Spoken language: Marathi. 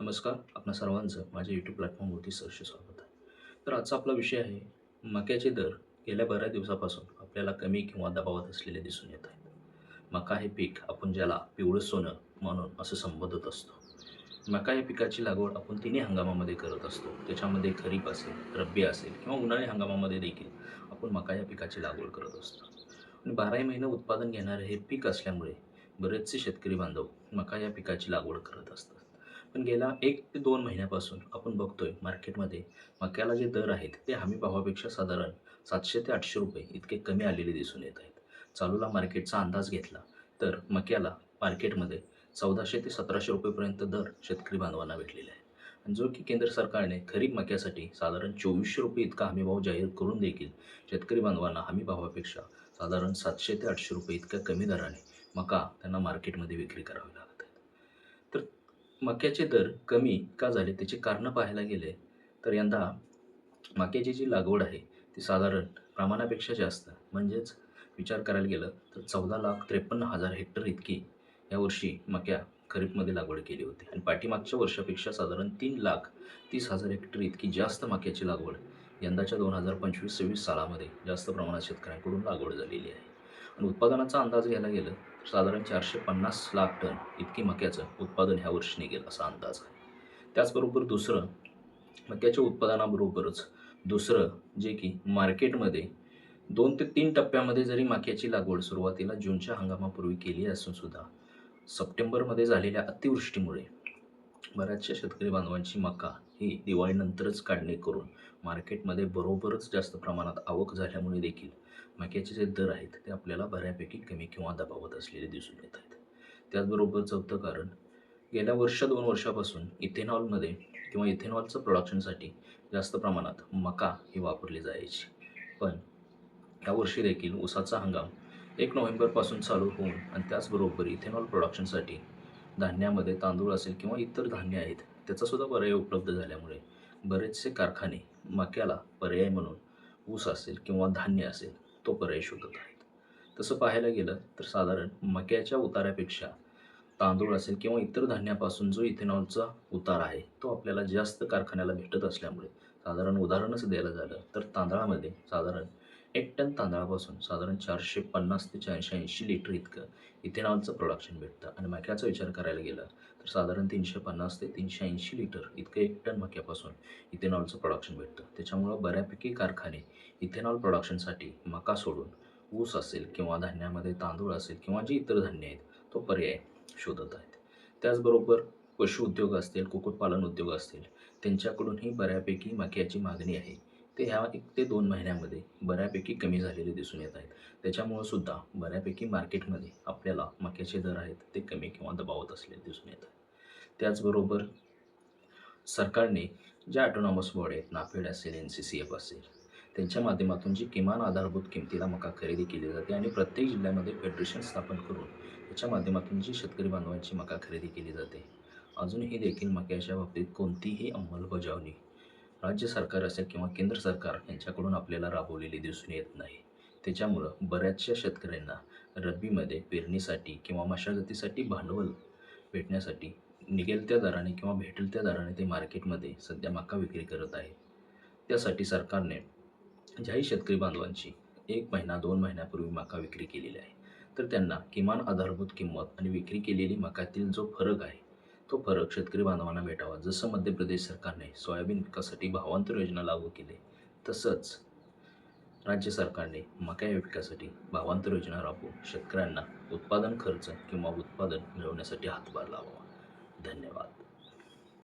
नमस्कार आपणा सर्वांचं माझ्या यूट्यूब प्लॅटफॉर्मवरती सहर्ष स्वागत आहे. तर आजचा आपला विषय आहे मक्याचे दर गेल्या बऱ्याच दिवसापासून आपल्याला कमी किंवा दबावात असलेले दिसून येत आहेत. मका हे पीक आपण ज्याला पिवळं सोनं म्हणून असं संबोधत असतो. मका या पिकाची लागवड आपण तिन्ही हंगामामध्ये करत असतो. त्याच्यामध्ये खरीप असेल रब्बी असेल किंवा उन्हाळी हंगामामध्ये देखील आपण मका या पिकाची लागवड करत असतो. आणि बाराही महिने उत्पादन घेणारे हे पीक असल्यामुळे बरेचसे शेतकरी बांधव मका या पिकाची लागवड करत असतात. पण गेल्या एक ते दोन महिन्यापासून आपण बघतोय मार्केटमध्ये मक्याला जे दर आहेत ते हमी भावापेक्षा साधारण सातशे ते आठशे रुपये इतके कमी आलेले दिसून येत आहेत. चालूला मार्केटचा अंदाज घेतला तर मक्याला मार्केटमध्ये चौदाशे ते सतराशे रुपयेपर्यंत दर शेतकरी बांधवांना भेटलेला आहे. आणि जो की केंद्र सरकारने खरीप मक्यासाठी साधारण चोवीसशे रुपये इतका हमीभाव जाहीर करून देखील शेतकरी बांधवांना हमी भावापेक्षा साधारण सातशे ते आठशे रुपये इतक्या कमी दराने मका त्यांना मार्केटमध्ये विक्री करावी लागत मक्याचे दर कमी का झाले? त्याची कारणं पाहायला गेले तर यंदा मक्याची जी लागवड आहे ती साधारण प्रमाणापेक्षा जास्त. म्हणजेच विचार करायला गेलं तर चौदा लाख त्रेपन्न हजार हेक्टर इतकी यावर्षी मक्या खरीपमध्ये लागवड केली होती. आणि पाठीमागच्या वर्षापेक्षा साधारण तीन लाख तीस हजार हेक्टर इतकी जास्त मक्याची लागवड यंदाच्या दोन हजार पंचवीस सव्वीस सालामध्ये जास्त प्रमाणात शेतकऱ्यांकडून लागवड झालेली आहे. आणि उत्पादनाचा अंदाज घ्यायला गेलं साधारण चारशे पन्नास लाख टन इतकी मक्याचं उत्पादन ह्या वर्षी निघेल असा अंदाज आहे. त्याचबरोबर दुसरं मक्याच्या उत्पादनाबरोबरच दुसरं जे की मार्केटमध्ये दोन ते तीन टप्प्यामध्ये जरी मक्याची लागवड सुरुवातीला जूनच्या हंगामापूर्वी केली असून सुद्धा सप्टेंबरमध्ये झालेल्या अतिवृष्टीमुळे बऱ्याचशा शेतकरी बांधवांची मका ही दिवाळीनंतरच काढणी करून मार्केटमध्ये बरोबरच जास्त प्रमाणात आवक झाल्यामुळे देखील मक्याचे जे दर आहेत ते आपल्याला बऱ्यापैकी कमी किंवा दबावत असलेले दिसून येत आहेत. त्याचबरोबर चौथं कारण गेल्या वर्ष दोन वर्षापासून इथेनॉलमध्ये किंवा इथेनॉलचं प्रोडक्शनसाठी जास्त प्रमाणात मका ही वापरली जायची. पण यावर्षी देखील ऊसाचा हंगाम एक नोव्हेंबरपासून चालू होऊन आणि त्याचबरोबर इथेनॉल प्रोडक्शनसाठी धान्यामध्ये तांदूळ असेल किंवा इतर धान्य आहेत त्याचासुद्धा पर्याय उपलब्ध झाल्यामुळे बरेचसे कारखाने मक्याला पर्याय म्हणून ऊस असेल किंवा धान्य असेल तो पर्याय शोधत आहेत. तसं पाहायला गेलं तर साधारण मक्याच्या उतारापेक्षा तांदूळ असेल किंवा इतर धान्यापासून जो इथेनॉलचा उतार आहे तो आपल्याला जास्त कारखान्याला भेटत असल्यामुळे साधारण उदाहरणच द्यायला झालं तर तांदळामध्ये साधारण एक टन तांदळापासून साधारण चारशे पन्नास ते चारशे ऐंशी लिटर इतकं इथेनॉलचं प्रोडक्शन भेटतं. आणि मक्याचा विचार करायला गेला तर साधारण तीनशे पन्नास ते तीनशे ऐंशी लिटर इतकं एक टन मक्यापासून इथेनॉलचं प्रोडक्शन भेटतं. त्याच्यामुळं बऱ्यापैकी कारखाने इथेनॉल प्रोडक्शनसाठी मका सोडून ऊस असेल किंवा धान्यामध्ये तांदूळ असेल किंवा जे इतर धान्य आहेत तो पर्याय शोधत आहेत. त्याचबरोबर पशु उद्योग असतील कुक्कुटपालन उद्योग असतील त्यांच्याकडूनही बऱ्यापैकी मक्याची मागणी आहे. ते ह्या एक ते दोन महिन्यामध्ये बऱ्यापैकी कमी झालेले दिसून येत आहेत. त्याच्यामुळं सुद्धा बऱ्यापैकी मार्केटमध्ये आपल्याला मक्याचे दर आहेत ते कमी किंवा दबावत असलेले दिसून येत आहेत. त्याचबरोबर सरकारने ज्या ऑटोनॉमस बोर्ड आहेत नाफेड असेल एन सी सी एफ असेल त्यांच्या माध्यमातून जी किमान आधारभूत किमतीला मका खरेदी केली जाते आणि प्रत्येक जिल्ह्यामध्ये फेडरेशन स्थापन करून त्याच्या माध्यमातून जी शेतकरी बांधवांची मका खरेदी केली जाते अजूनही देखील मक्याच्या बाबतीत कोणतीही अंमलबजावणी राज्य सरकार असेल किंवा केंद्र सरकार यांच्याकडून आपल्याला राबवलेली दिसून येत नाही. त्याच्यामुळं बऱ्याचशा शेतकऱ्यांना रब्बीमध्ये पेरणीसाठी किंवा मशागतीसाठी भांडवल भेटण्यासाठी निघेल त्या दराने किंवा भेटेल त्या दराने ते मार्केटमध्ये सध्या मका विक्री करत आहे. त्यासाठी सरकारने ज्याही शेतकरी बांधवांची एक महिना दोन महिन्यापूर्वी मका विक्री केलेली आहे तर त्यांना किमान आधारभूत किंमत आणि विक्री केलेली मकातील जो फरक आहे तो फरक शेतकरी बांधवांना भेटावा. जसं मध्य प्रदेश सरकारने सोयाबीन पिकासाठी भावांतर योजना लागू केली तसंच राज्य सरकारने मका या पिकासाठी भावांतर योजना राबवून शेतकऱ्यांना उत्पादन खर्च किंवा उत्पादन मिळवण्यासाठी हातभार लावावा. धन्यवाद.